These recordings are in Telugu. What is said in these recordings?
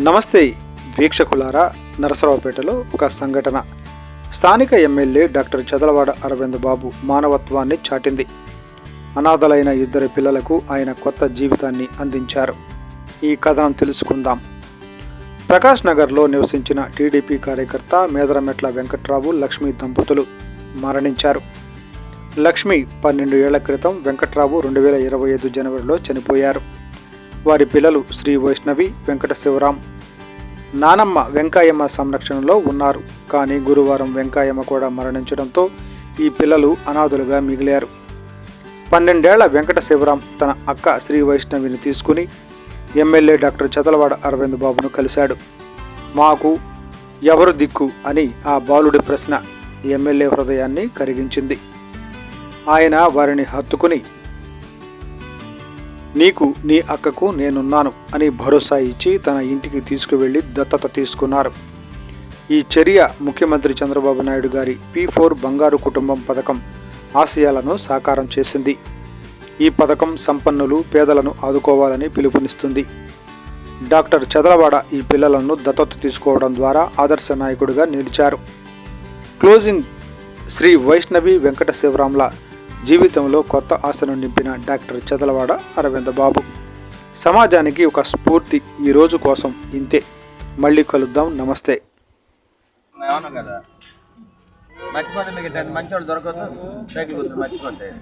నమస్తే వీక్షకులారా నరసరావుపేటలో ఒక సంఘటన. స్థానిక ఎమ్మెల్యే డాక్టర్ చదలవాడ అరవింద్ బాబు మానవత్వాన్ని చాటింది. అనాథలైన ఇద్దరు పిల్లలకు ఆయన కొత్త జీవితాన్ని అందించారు. ఈ కథనం తెలుసుకుందాం. ప్రకాష్ నగర్లో నివసించిన టీడీపీ కార్యకర్త మేదరమెట్ల వెంకట్రావు లక్ష్మి దంపతులు మరణించారు. లక్ష్మి పన్నెండు ఏళ్ళ క్రితం వెంకట్రావు రెండు వేల ఇరవై ఐదు జనవరిలో చనిపోయారు. వారి పిల్లలు శ్రీ వైష్ణవి వెంకట శివరాం. నానమ్మ వెంకాయమ్మ సంరక్షణలో ఉన్నారు. కానీ గురువారం వెంకాయమ్మ కూడా మరణించడంతో ఈ పిల్లలు అనాథులుగా మిగిలారు. పన్నెండేళ్ళ వెంకట శివరాం తన అక్క శ్రీ వైష్ణవిని తీసుకుని ఎమ్మెల్యే డాక్టర్ చదలవాడ అరవింద్ బాబును కలిశాడు. మాకు ఎవరు దిక్కు అని ఆ బాలుడి ప్రశ్న ఎమ్మెల్యే హృదయాన్ని కరిగించింది. ఆయన వారిని హత్తుకుని నీకు నీ అక్కకు నేనున్నాను అని భరోసా ఇచ్చి తన ఇంటికి తీసుకువెళ్ళి దత్తత తీసుకున్నారు. ఈ చర్య ముఖ్యమంత్రి చంద్రబాబు నాయుడు గారి పి ఫోర్ బంగారు కుటుంబం పథకం ఆశయాలను సాకారం చేసింది. ఈ పథకం సంపన్నులు పేదలను ఆదుకోవాలని పిలుపునిస్తుంది. డాక్టర్ చదలవాడ ఈ పిల్లలను దత్తత తీసుకోవడం ద్వారా ఆదర్శ నాయకుడిగా నిలిచారు. క్లోజింగ్ శ్రీ వైష్ణవి వెంకట శివరాంల జీవితంలో కొత్త ఆశను నింపిన డాక్టర్ చదలవాడ అరవింద బాబు. సమాజానికి ఒక స్ఫూర్తి ఈ రోజు కోసం ఇంతే. మళ్ళీ కలుద్దాం. నమస్తే. అవును కదా. మర్చిపోతే మీకు మంచోడు దొరకదు. సైకిల్ మర్చిపోతే.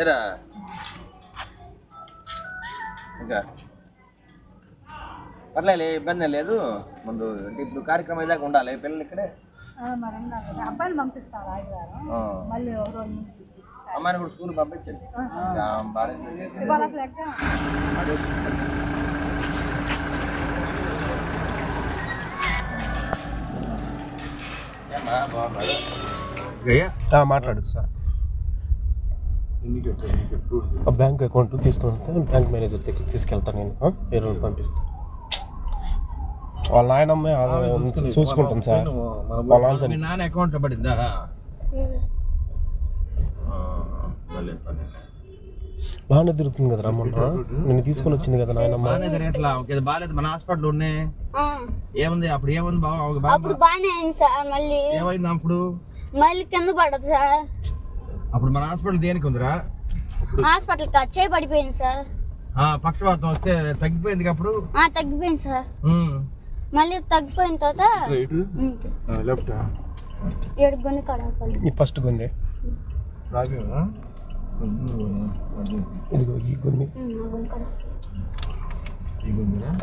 ఏరా? ఇంకా? పర్లేదు ఇబ్బంది లేదు. ముందు అంటే ఇప్పుడు కార్యక్రమం ఇదాకా ఉండాలి. పిల్లలు ఇక్కడే. అబ్బాయిని పంపిస్తాను. మళ్ళీ అమ్మాయిని కూడా స్కూల్ పంపించండి. మాట్లాడు సార్. ఆ బ్యాంక్ అకౌంట్ తీసుకొని వస్తే బ్యాంక్ మేనేజర్ దగ్గర తీసుకెళ్తాను నేను? వేరే పంపిస్తాను వాళ్ళ నాయనమ్మే చూసుకుంటాను సార్. వాళ్ళ నాన్న అకౌంట్ పడిందా? భలే పని. బాగానే తిరుగుతుంది కదా రమ్మన్న నేను తీసుకొని వచ్చింది కదా నాయనమ్మ. బాగానే తిరగట్లా. ఓకే బాగాలేదు. మన హాస్పిటల్ ఉన్నాయి ఆ, ఏముంది? అప్పుడు ఏముంది? బాగా అప్పుడు బాగానే అయింది సార్ మళ్ళీ. ఏమైంది అప్పుడు? మళ్ళీ కింద పడదు సార్. అప్పుడు మన హాస్పిటల్ దేనికి ఉందిరా? హాస్పిటల్ వచ్చే పడిపోయింది సార్. ఆ, పక్షవాతం వస్తే తగ్గిపోయింది అప్పుడు? ఆ తగ్గిపోయింది సార్. మళ్ళీ తగ్గిపోయిన తర్వాత ఉమ్, ఏడు గొంతు కడపలు 이거 이건데? 응, 이건 거. 이건데랑?